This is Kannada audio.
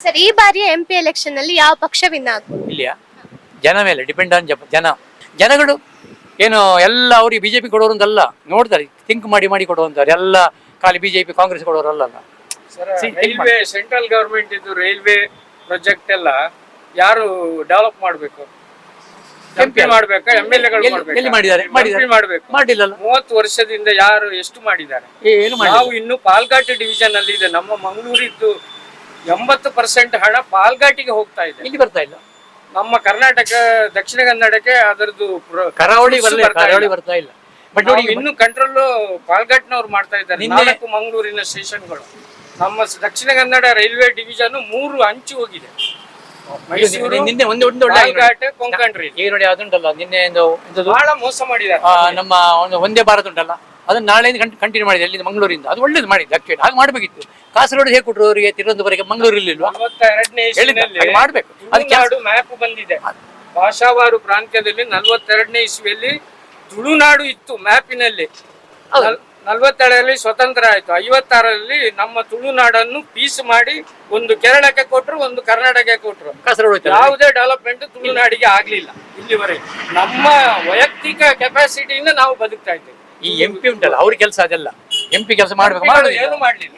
ಸರ್ ಈ ಬಾರಿಯ ಎಂ ಪಿ ಎಲೆಕ್ಷನ್ನಲ್ಲಿ ಯಾವ ಪಕ್ಷ ವಿನ್ ಆಗ್ಬೋದು? ಇಲ್ಲಿಯ? ಜನ ಮೇಲೆ ಡಿಪೆಂಡ್ ಆನ್ ಜನ. ಜನಗಳು ಏನು ಎಲ್ಲ ಅವ್ರಿಗೆ ಬಿಜೆಪಿ ಕೊಡೋರು ಅಂತಲ್ಲ ನೋಡ್ತಾರೆ ಥಿಂಕ್ ಮಾಡಿ ಮಾಡಿ ಕೊಡುವಂತಾರೆ ಎಲ್ಲ ಖಾಲಿ ಬಿಜೆಪಿ ಕಾಂಗ್ರೆಸ್ ಕೊಡೋರಲ್ಲ ಅಲ್ಲ See, think railway central government ಇದು ರೈಲ್ವೆ ಪ್ರಾಜೆಕ್ಟ್ ಎಲ್ಲ ಯಾರು ಡೆವಲಪ್ ಮಾಡಬೇಕು? ಎಂಪಿ ಮಾಡ್ಬೇಕಾ? ಎಂ ಎಲ್ ಎಗಳು ಎಲ್ಲಿ- ಎಲ್ಲಿ ಮಾಡಿದ್ದಾರೆ? ಮಾಡಿದ್ದಾರೆ. ಮಾಡಬೇಕು. ಮಾಡಿಲ್ಲಲ್ಲ. ಮೂವತ್ತು ವರ್ಷದಿಂದ ಯಾರು ಎಷ್ಟು ಮಾಡಿದ್ದಾರೆ? ಏನು ಮಾಡಿ ನಾವು ಇನ್ನು ಪಾಲ್ಘಾಟ್ ಡಿವಿಷನ್ ಅಲ್ಲಿ ಇದೆ. ನಮ್ಮ ಮಂಗಳೂರಿದ್ದು ಎಂಬತ್ತು ಪರ್ಸೆಂಟ್ ಹಣ ಪಾಲ್ಘಾಟಿಗೆ ಹೋಗ್ತಾ ಇದೆ. ಇಲ್ಲಿ ಬರ್ತಾ ಇಲ್ಲ? ನಮ್ಮ ಕರ್ನಾಟಕ ದಕ್ಷಿಣ ಕನ್ನಡಕ್ಕೆ ಅದರದ್ದು ಕರಾವಳಿ ಕರಾವಳಿ ಇಲ್ಲ. ಬರ್ತಾ ಇಲ್ಲ. ಬಟ್ ನೋಡಿ ಇನ್ನು ಕಂಟ್ರೋಲ್ ಪಾಲ್ಘಾಟ್ನವ್ರು ಮಾಡ್ತಾ ಇದ್ದಾರೆ. ನಾಲ್ಕು ಮಂಗಳೂರಿನ ಸ್ಟೇಷನ್ಗಳು. ನಮ್ಮ ದಕ್ಷಿಣ ಕನ್ನಡ ರೈಲ್ವೆ ಡಿವಿಷನ್ ಮೂರು ಹಂಚು ಹೋಗಿದೆ. ಮೈಸೂರು ನಿನ್ನೆ- ಒಂದು ಒಂದು ಒಳ್ಳೆ ಪಾಲ್ಘಾಟ್ ಕೊಂಕಣ್ ರೈಲ್. ಈಗ ನೋಡಿ ಅದುಂಟಲ್ಲ ನಿನ್ನೆ ಒಂದು ಬಹಳ ಮೋಸ ಮಾಡಿದ್ದಾರೆ. ನಮ್ಮ ಒಂದು ಒಂದೇ ಭಾರತ ಉಂಟಲ್ಲ? ಅದನ್ನ ನಾಳೆಯಿಂದ ಕಂಟಿನ್ಯೂ ಮಾಡಿದೆ ಅಲ್ಲಿಂದ ಮಂಗಳೂರಿಂದ. ಅದು ಒಳ್ಳೇದು ಮಾಡಿದ್ದು ಆಕ್ಚುಲಿ ಹಾಗೆ ಮಾಡಬೇಕಿತ್ತು. ಕಾಸರಗೋಡು ಹೇಗೆ ಕೊಟ್ಟರು ಅವರಿಗೆ ತಿರುವನಂತಪುರಕ್ಕೆ? ಮಂಗಳೂರು ಮಾಡಬೇಕು. ಅದು ಮ್ಯಾಪ್ ಬಂದಿದೆ. ಭಾಷಾವಾರು ಪ್ರಾಂತ್ಯದಲ್ಲಿ ನಲವತ್ತೆರಡನೇ ಇಸ್ವಿಯಲ್ಲಿ ತುಳುನಾಡು ಇತ್ತು ಮ್ಯಾಪಿನಲ್ಲಿ ನಲ್ವತ್ತೆರಡರಲ್ಲಿ ನಲವತ್ತೆರಡರಲ್ಲಿ ಸ್ವತಂತ್ರ ಆಯ್ತು. ಐವತ್ತಾರರಲ್ಲಿ ನಮ್ಮ ತುಳುನಾಡನ್ನು ಪೀಸ್ ಮಾಡಿ ಒಂದು ಕೇರಳಕ್ಕೆ ಕೊಟ್ಟರು ಒಂದು ಕರ್ನಾಟಕಕ್ಕೆ ಕೊಟ್ಟರು ಕಾಸರಗೋಡು ಯಾವುದೇ ಡೆವಲಪ್ಮೆಂಟ್ ತುಳುನಾಡಿಗೆ ಆಗಲಿಲ್ಲ ಇಲ್ಲಿವರೆಗೆ. ನಮ್ಮ ವೈಯಕ್ತಿಕ ಕೆಪಾಸಿಟಿಯಿಂದ ನಾವು ಬದುಕ್ತಾ ಇದ್ದೇವೆ. ಈ ಎಂ ಪಿ ಉಂಟಲ್ಲ ಅವ್ರ ಕೆಲಸ ಅದೆಲ್ಲ. ಎಂ ಪಿ ಕೆಲಸ ಮಾಡ್ಬೇಕು ಏನು ಮಾಡ್ಲಿ ಏನು ಮಾಡ್ಲಿಲ್ಲ.